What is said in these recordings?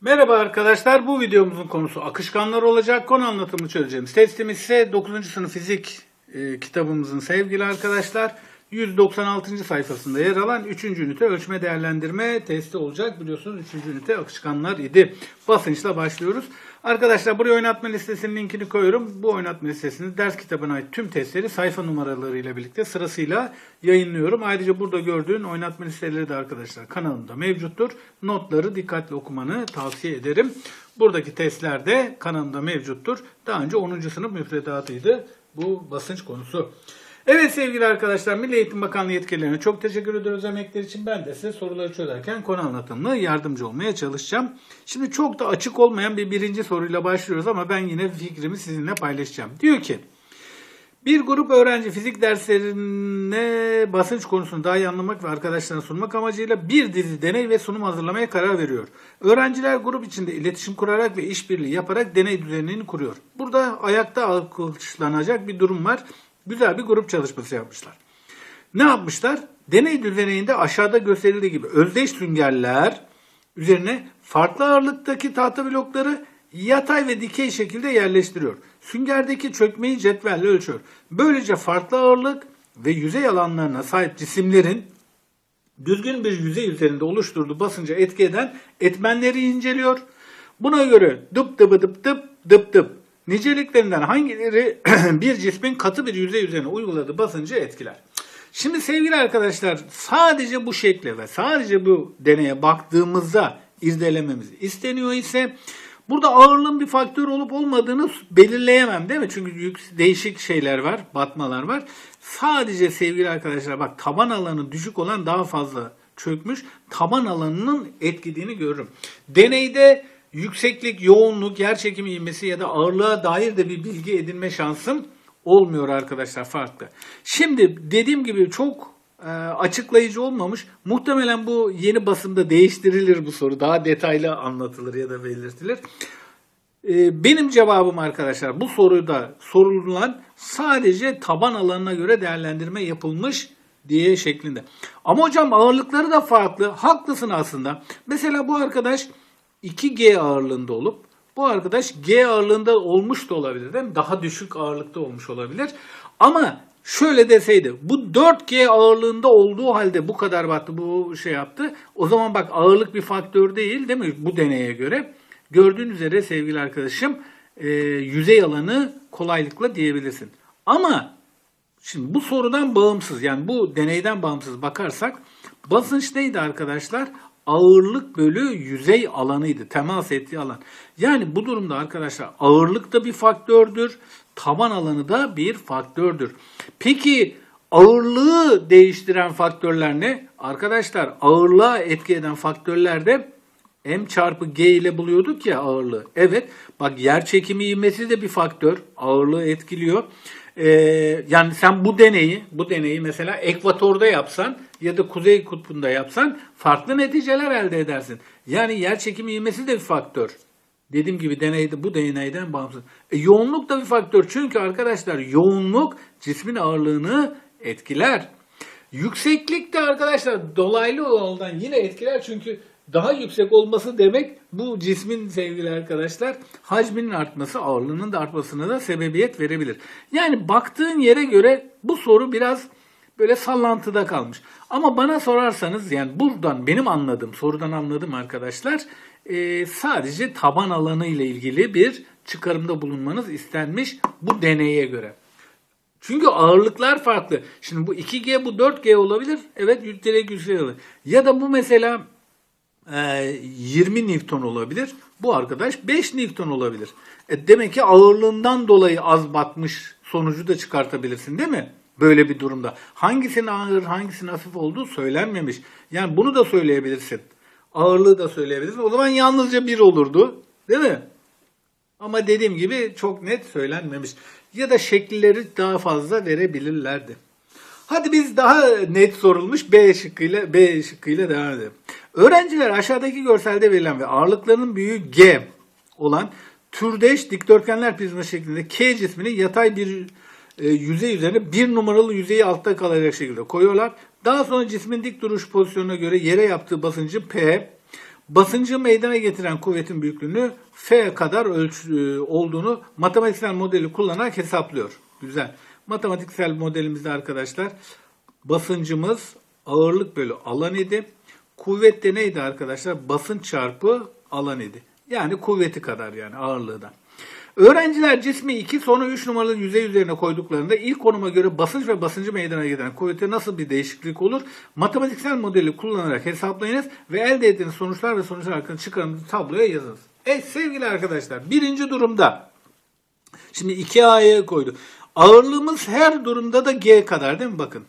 Merhaba arkadaşlar. Bu videomuzun konusu akışkanlar olacak. Konu anlatımını çözeceğimiz testimiz ise 9. sınıf fizik e, kitabımızın sevgili arkadaşlar 196. sayfasında yer alan 3. ünite ölçme değerlendirme testi olacak. Biliyorsunuz 3. ünite akışkanlar idi. Basınçla başlıyoruz. Arkadaşlar buraya oynatma listesinin linkini koyuyorum. Bu oynatma listesini ders kitabına ait tüm testleri sayfa numaralarıyla birlikte sırasıyla yayınlıyorum. Ayrıca burada gördüğün oynatma listeleri de arkadaşlar kanalımda mevcuttur. Notları dikkatli okumanı tavsiye ederim. Buradaki testler de kanalımda mevcuttur. Daha önce 10. sınıf müfredatıydı bu basınç konusu. Evet sevgili arkadaşlar Milli Eğitim Bakanlığı yetkililerine çok teşekkür ediyoruz emekler için. Ben de size soruları çözerken konu anlatımına yardımcı olmaya çalışacağım. Şimdi çok da açık olmayan bir birinci soruyla başlıyoruz ama ben yine fikrimi sizinle paylaşacağım. Diyor ki bir grup öğrenci fizik derslerine basınç konusunu daha iyi anlamak ve arkadaşlarına sunmak amacıyla bir dizi deney ve sunum hazırlamaya karar veriyor. Öğrenciler grup içinde iletişim kurarak ve işbirliği yaparak deney düzenini kuruyor. Burada ayakta alkışlanacak bir durum var. Güzel bir grup çalışması yapmışlar. Ne yapmışlar? Deney düzeninde aşağıda gösterildiği gibi özdeş süngerler üzerine farklı ağırlıktaki tahta blokları yatay ve dikey şekilde yerleştiriyor. Süngerdeki çökmeyi cetvelle ölçüyor. Böylece farklı ağırlık ve yüzey alanlarına sahip cisimlerin düzgün bir yüzey üzerinde oluşturduğu basınca etki eden etmenleri inceliyor. Buna göre dıp dıp dıp dıp dıp dıp niceliklerinden hangileri bir cismin katı bir yüzey üzerine uyguladığı basıncı etkiler? Şimdi sevgili arkadaşlar sadece bu şekle ve sadece bu deneye baktığımızda irdelememiz isteniyor ise burada ağırlığın bir faktör olup olmadığını belirleyemem değil mi? Çünkü değişik şeyler var, batmalar var. Sadece sevgili arkadaşlar bak taban alanı düşük olan daha fazla çökmüş. Taban alanının etkilediğini görürüm. Deneyde yükseklik, yoğunluk, yer çekimi ivmesi ya da ağırlığa dair de bir bilgi edinme şansım olmuyor arkadaşlar farklı. Şimdi dediğim gibi çok e, açıklayıcı olmamış. Muhtemelen bu yeni basımda değiştirilir bu soru. Daha detaylı anlatılır ya da belirtilir. E, benim cevabım arkadaşlar bu soruda sorulan sadece taban alanına göre değerlendirme yapılmış diye şeklinde. Ama hocam ağırlıkları da farklı. Haklısın aslında. Mesela bu arkadaş 2G ağırlığında olup bu arkadaş G ağırlığında olmuş da olabilir değil mi? Daha düşük ağırlıkta olmuş olabilir. Ama şöyle deseydi bu 4G ağırlığında olduğu halde bu kadar battı bu şey yaptı. O zaman bak ağırlık bir faktör değil değil mi bu deneye göre? Gördüğün üzere sevgili arkadaşım e, yüzey alanı kolaylıkla diyebilirsin. Ama Şimdi bu sorudan bağımsız yani bu deneyden bağımsız bakarsak basınç neydi arkadaşlar? Ağırlık bölü yüzey alanıydı. Temas ettiği alan. Yani bu durumda arkadaşlar ağırlık da bir faktördür. Taban alanı da bir faktördür. Peki ağırlığı değiştiren faktörler ne? Arkadaşlar ağırlığa etki eden faktörler de M çarpı G ile buluyorduk ya ağırlığı. Evet bak yer çekimi ivmesi de bir faktör. Ağırlığı etkiliyor. Ee, yani sen bu deneyi, bu deneyi mesela ekvatorda yapsan ya da kuzey kutbunda yapsan farklı neticeler elde edersin. Yani yer çekimi ivmesi de bir faktör. Dediğim gibi deneyde bu deneyden bağımsız. E, yoğunluk da bir faktör. Çünkü arkadaşlar yoğunluk cismin ağırlığını etkiler. Yükseklik de arkadaşlar dolaylı yoldan yine etkiler çünkü daha yüksek olması demek bu cismin sevgili arkadaşlar hacminin artması ağırlığının da artmasına da sebebiyet verebilir. Yani baktığın yere göre bu soru biraz böyle sallantıda kalmış. Ama bana sorarsanız yani buradan benim anladığım sorudan anladım arkadaşlar e, sadece taban alanı ile ilgili bir çıkarımda bulunmanız istenmiş bu deneye göre. Çünkü ağırlıklar farklı. Şimdi bu 2G bu 4G olabilir. Evet yüksek yüksek olabilir. Ya da bu mesela e, 20 Newton olabilir. Bu arkadaş 5 Newton olabilir. E, demek ki ağırlığından dolayı az batmış sonucu da çıkartabilirsin değil mi? Böyle bir durumda. Hangisinin ağır, hangisinin hafif olduğu söylenmemiş. Yani bunu da söyleyebilirsin. Ağırlığı da söyleyebilirsin. O zaman yalnızca bir olurdu. Değil mi? Ama dediğim gibi çok net söylenmemiş. Ya da şekilleri daha fazla verebilirlerdi. Hadi biz daha net sorulmuş B şıkkıyla B şıkkıyla devam edelim. Öğrenciler aşağıdaki görselde verilen ve ağırlıklarının büyüğü G olan türdeş dikdörtgenler prizma şeklinde K cismini yatay bir e, yüzey üzerine bir numaralı yüzeyi altta kalacak şekilde koyuyorlar. Daha sonra cismin dik duruş pozisyonuna göre yere yaptığı basıncı P, basıncı meydana getiren kuvvetin büyüklüğünü F kadar ölçü e, olduğunu matematiksel modeli kullanarak hesaplıyor. Güzel. Matematiksel modelimizde arkadaşlar basıncımız ağırlık bölü alan idi. Kuvvet de neydi arkadaşlar? Basınç çarpı alan idi. Yani kuvveti kadar yani ağırlığı da. Öğrenciler cismi 2 sonra 3 numaralı yüzey üzerine koyduklarında ilk konuma göre basınç ve basıncı meydana getiren kuvvete nasıl bir değişiklik olur? Matematiksel modeli kullanarak hesaplayınız ve elde ettiğiniz sonuçlar ve sonuçlar hakkında çıkarımınızı tabloya yazınız. Evet sevgili arkadaşlar birinci durumda şimdi 2A'ya koydu. Ağırlığımız her durumda da G kadar değil mi? Bakın.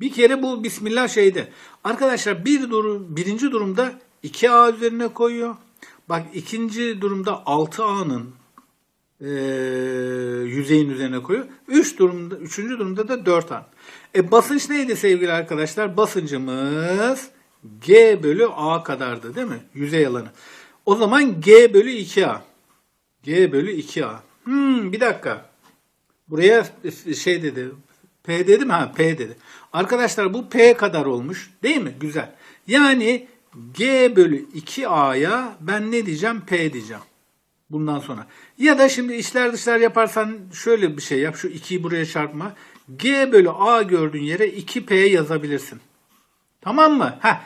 Bir kere bu Bismillah şeyde. Arkadaşlar bir durum, birinci durumda 2A üzerine koyuyor. Bak ikinci durumda 6A'nın e, yüzeyin üzerine koyuyor. Üç durumda, üçüncü durumda da 4A. E basınç neydi sevgili arkadaşlar? Basıncımız G bölü A kadardı değil mi? Yüzey alanı. O zaman G bölü 2A. G bölü 2A. Hmm, bir dakika. Buraya şey dedi. P dedi mi? Ha P dedi. Arkadaşlar bu P kadar olmuş. Değil mi? Güzel. Yani G bölü 2A'ya ben ne diyeceğim? P diyeceğim. Bundan sonra. Ya da şimdi içler dışlar yaparsan şöyle bir şey yap. Şu 2'yi buraya çarpma. G bölü A gördüğün yere 2P yazabilirsin. Tamam mı? Heh.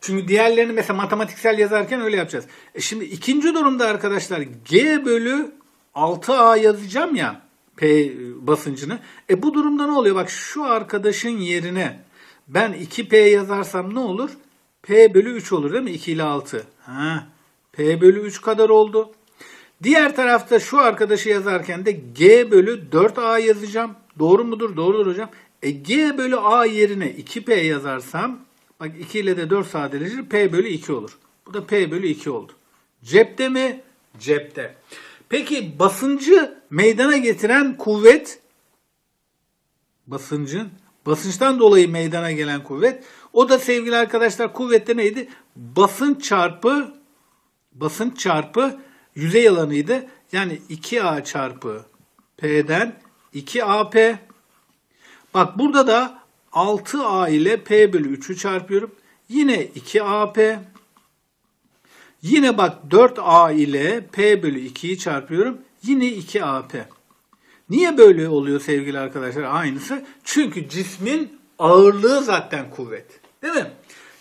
Çünkü diğerlerini mesela matematiksel yazarken öyle yapacağız. E şimdi ikinci durumda arkadaşlar G bölü 6A yazacağım ya P basıncını. E bu durumda ne oluyor? Bak şu arkadaşın yerine ben 2P yazarsam ne olur? P bölü 3 olur değil mi? 2 ile 6. Ha, P bölü 3 kadar oldu. Diğer tarafta şu arkadaşı yazarken de G bölü 4A yazacağım. Doğru mudur? Doğrudur hocam. E G bölü A yerine 2P yazarsam bak 2 ile de 4 sadeleşir. P bölü 2 olur. Bu da P bölü 2 oldu. Cepte mi? Cepte. Peki basıncı meydana getiren kuvvet basıncın basınçtan dolayı meydana gelen kuvvet o da sevgili arkadaşlar kuvvette neydi? Basınç çarpı basınç çarpı yüzey alanıydı. Yani 2A çarpı P'den 2AP. Bak burada da 6A ile P bölü 3'ü çarpıyorum. Yine 2AP. Yine bak 4A ile P bölü 2'yi çarpıyorum. Yine 2AP. Niye böyle oluyor sevgili arkadaşlar aynısı? Çünkü cismin ağırlığı zaten kuvvet. Değil mi?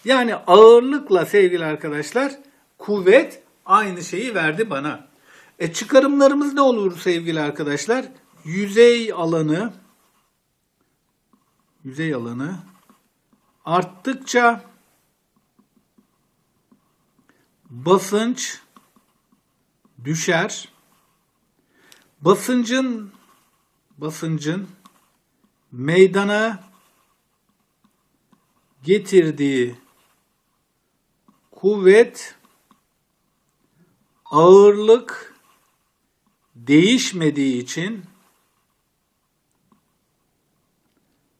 Yani ağırlıkla sevgili arkadaşlar kuvvet aynı şeyi verdi bana. E çıkarımlarımız ne olur sevgili arkadaşlar? Yüzey alanı yüzey alanı arttıkça basınç düşer. Basıncın basıncın meydana getirdiği kuvvet ağırlık değişmediği için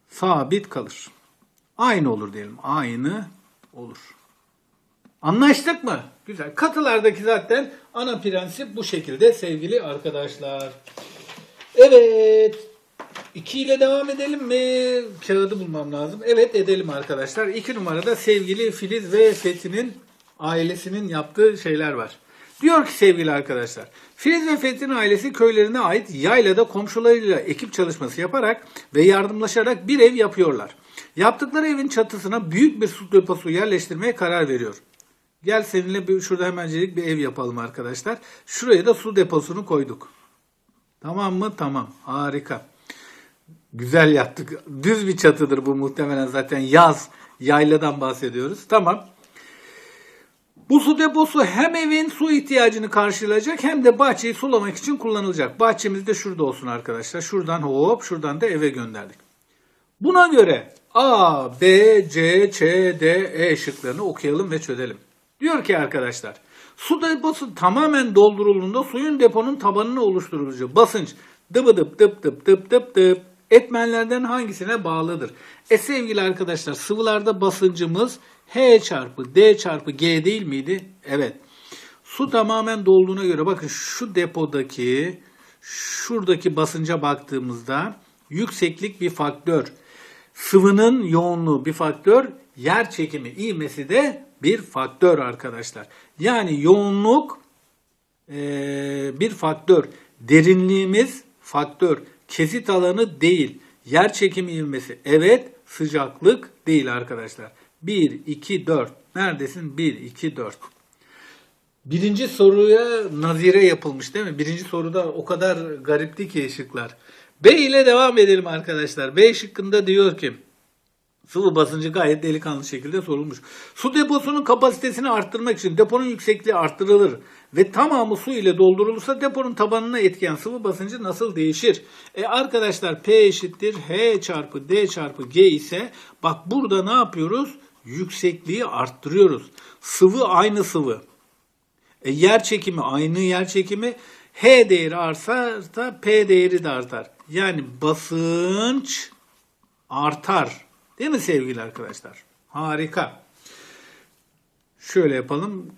sabit kalır. Aynı olur diyelim. Aynı olur. Anlaştık mı? Güzel. Katılardaki zaten ana prensip bu şekilde sevgili arkadaşlar. Evet. 2 ile devam edelim mi? Kağıdı bulmam lazım. Evet edelim arkadaşlar. 2 numarada sevgili Filiz ve Fethi'nin ailesinin yaptığı şeyler var. Diyor ki sevgili arkadaşlar. Filiz ve Fethi'nin ailesi köylerine ait yaylada komşularıyla ekip çalışması yaparak ve yardımlaşarak bir ev yapıyorlar. Yaptıkları evin çatısına büyük bir su deposu yerleştirmeye karar veriyor. Gel seninle bir, şurada hemencilik bir ev yapalım arkadaşlar. Şuraya da su deposunu koyduk. Tamam mı? Tamam. Harika. Güzel yaptık. Düz bir çatıdır bu muhtemelen zaten yaz yayladan bahsediyoruz. Tamam. Bu su deposu hem evin su ihtiyacını karşılayacak hem de bahçeyi sulamak için kullanılacak. Bahçemiz de şurada olsun arkadaşlar. Şuradan hop şuradan da eve gönderdik. Buna göre A, B, C, Ç, D, E şıklarını okuyalım ve çözelim. Diyor ki arkadaşlar su deposu tamamen doldurulduğunda suyun deponun tabanını oluşturucu basınç dıbı dıp dıp dıp dıp dıp dıp etmenlerden hangisine bağlıdır? E sevgili arkadaşlar sıvılarda basıncımız H çarpı D çarpı G değil miydi? Evet. Su tamamen dolduğuna göre bakın şu depodaki şuradaki basınca baktığımızda yükseklik bir faktör. Sıvının yoğunluğu bir faktör. yer çekimi ivmesi de bir faktör arkadaşlar. Yani yoğunluk eee, bir faktör. Derinliğimiz faktör. Kesit alanı değil. Yer çekimi ivmesi evet. Sıcaklık değil arkadaşlar. 1, 2, 4. Neredesin? 1, 2, 4. Birinci soruya nazire yapılmış değil mi? Birinci soruda o kadar garipti ki şıklar. B ile devam edelim arkadaşlar. B şıkkında diyor ki sıvı basıncı gayet delikanlı şekilde sorulmuş. Su deposunun kapasitesini arttırmak için deponun yüksekliği arttırılır ve tamamı su ile doldurulursa deponun tabanına etkileyen sıvı basıncı nasıl değişir? E arkadaşlar P eşittir H çarpı D çarpı G ise bak burada ne yapıyoruz? Yüksekliği arttırıyoruz. Sıvı aynı sıvı. E, yer çekimi aynı yer çekimi. H değeri artarsa P değeri de artar. Yani basınç artar. Değil mi sevgili arkadaşlar? Harika. Şöyle yapalım.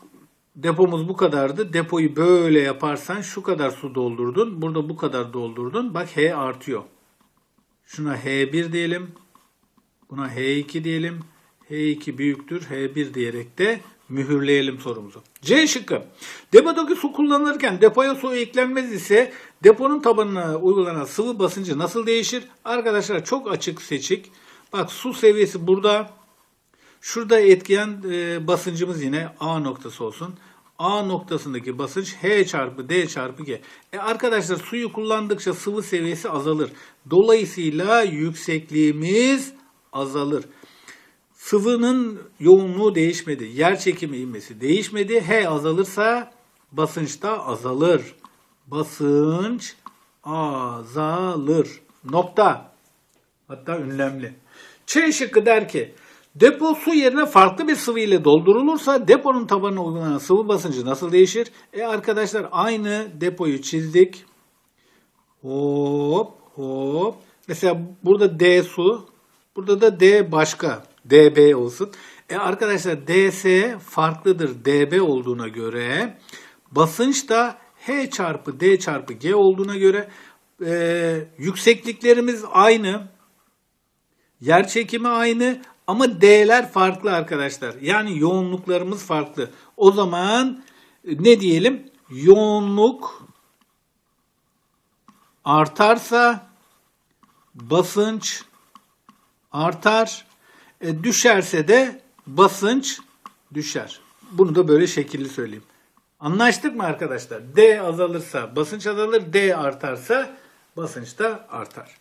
Depomuz bu kadardı. Depoyu böyle yaparsan şu kadar su doldurdun. Burada bu kadar doldurdun. Bak H artıyor. Şuna H1 diyelim. Buna H2 diyelim. H2 büyüktür H1 diyerek de mühürleyelim sorumuzu. C şıkkı. Depodaki su kullanılırken depoya su eklenmez ise deponun tabanına uygulanan sıvı basıncı nasıl değişir? Arkadaşlar çok açık seçik. Bak su seviyesi burada. Şurada etkileyen e, basıncımız yine A noktası olsun. A noktasındaki basınç H çarpı D çarpı G. E arkadaşlar suyu kullandıkça sıvı seviyesi azalır. Dolayısıyla yüksekliğimiz azalır. Sıvının yoğunluğu değişmedi. Yer çekimi ivmesi değişmedi. H azalırsa basınç da azalır. Basınç azalır. Nokta. Hatta ünlemli. Ç şıkkı der ki depo su yerine farklı bir sıvı ile doldurulursa deponun tabanına uygulanan sıvı basıncı nasıl değişir? E arkadaşlar aynı depoyu çizdik. Hop hop. Mesela burada D su. Burada da D başka. DB olsun. E arkadaşlar DS farklıdır DB olduğuna göre basınç da H çarpı D çarpı G olduğuna göre e, yüksekliklerimiz aynı. Yer çekimi aynı ama D'ler farklı arkadaşlar. Yani yoğunluklarımız farklı. O zaman e, ne diyelim? Yoğunluk artarsa basınç artar. E, düşerse de basınç düşer. Bunu da böyle şekilli söyleyeyim. Anlaştık mı arkadaşlar? D azalırsa basınç azalır, D artarsa basınç da artar.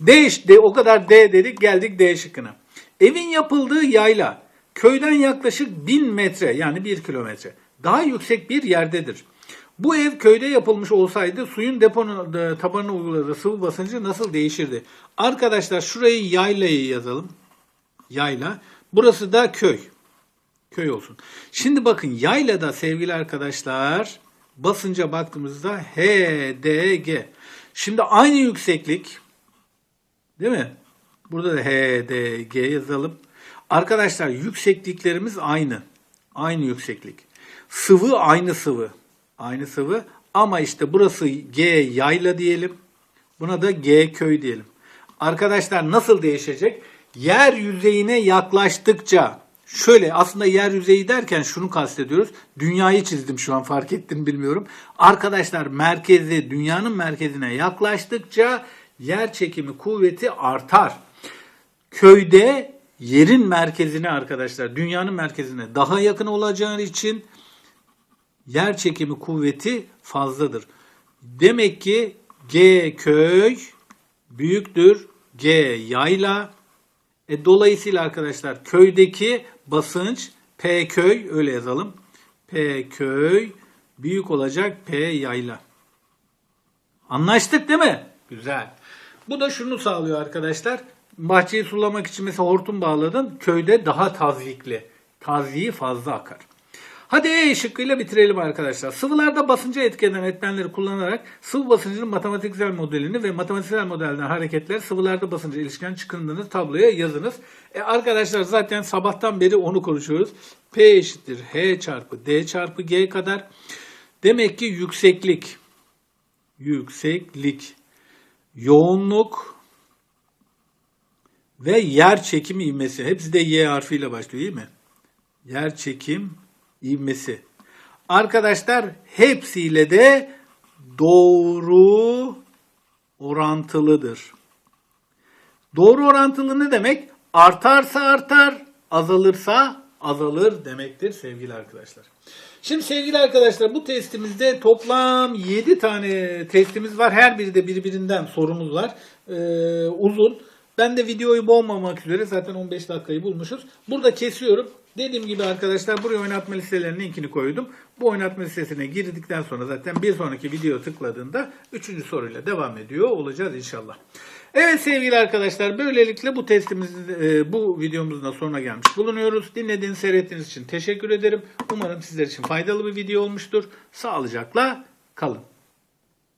D işte o kadar D dedik geldik D şıkkına. Evin yapıldığı yayla köyden yaklaşık 1000 metre yani 1 kilometre daha yüksek bir yerdedir. Bu ev köyde yapılmış olsaydı suyun deponun e, tabanına uyguladığı sıvı basıncı nasıl değişirdi? Arkadaşlar şurayı yaylayı yazalım. Yayla. Burası da köy. Köy olsun. Şimdi bakın yaylada sevgili arkadaşlar basınca baktığımızda HDG. Şimdi aynı yükseklik değil mi? Burada da HDG yazalım. Arkadaşlar yüksekliklerimiz aynı. Aynı yükseklik. Sıvı aynı sıvı. Aynı sıvı ama işte burası G yayla diyelim. Buna da G köy diyelim. Arkadaşlar nasıl değişecek? Yer yüzeyine yaklaştıkça şöyle aslında yer yüzeyi derken şunu kastediyoruz. Dünyayı çizdim şu an fark ettim bilmiyorum. Arkadaşlar merkezi dünyanın merkezine yaklaştıkça yer çekimi kuvveti artar. Köyde yerin merkezine arkadaşlar dünyanın merkezine daha yakın olacağı için yer çekimi kuvveti fazladır. Demek ki G köy büyüktür G yayla. E, dolayısıyla arkadaşlar köydeki basınç P köy öyle yazalım. P köy büyük olacak P yayla. Anlaştık değil mi? Güzel. Bu da şunu sağlıyor arkadaşlar. Bahçeyi sulamak için mesela hortum bağladın. Köyde daha tazikli. Taziği fazla akar. Hadi E şıkkıyla bitirelim arkadaşlar. Sıvılarda basınca etkileyen etmenleri kullanarak sıvı basıncının matematiksel modelini ve matematiksel modelden hareketler sıvılarda basınca ilişkin çıkındığınız tabloya yazınız. E arkadaşlar zaten sabahtan beri onu konuşuyoruz. P eşittir H çarpı D çarpı G kadar. Demek ki yükseklik, yükseklik, yoğunluk, ve yer çekimi ivmesi. Hepsi de Y harfiyle başlıyor değil mi? Yer çekim ivmesi. Arkadaşlar hepsiyle de doğru orantılıdır. Doğru orantılı ne demek? Artarsa artar, azalırsa azalır demektir sevgili arkadaşlar. Şimdi sevgili arkadaşlar bu testimizde toplam 7 tane testimiz var. Her biri de birbirinden sorumuz var. Ee, uzun. Ben de videoyu boğmamak üzere zaten 15 dakikayı bulmuşuz. Burada kesiyorum. Dediğim gibi arkadaşlar buraya oynatma listelerinin linkini koydum. Bu oynatma listesine girdikten sonra zaten bir sonraki video tıkladığında 3. soruyla devam ediyor olacağız inşallah. Evet sevgili arkadaşlar böylelikle bu testimizin e, bu videomuzun da sonuna gelmiş bulunuyoruz. Dinlediğiniz seyrettiğiniz için teşekkür ederim. Umarım sizler için faydalı bir video olmuştur. Sağlıcakla kalın.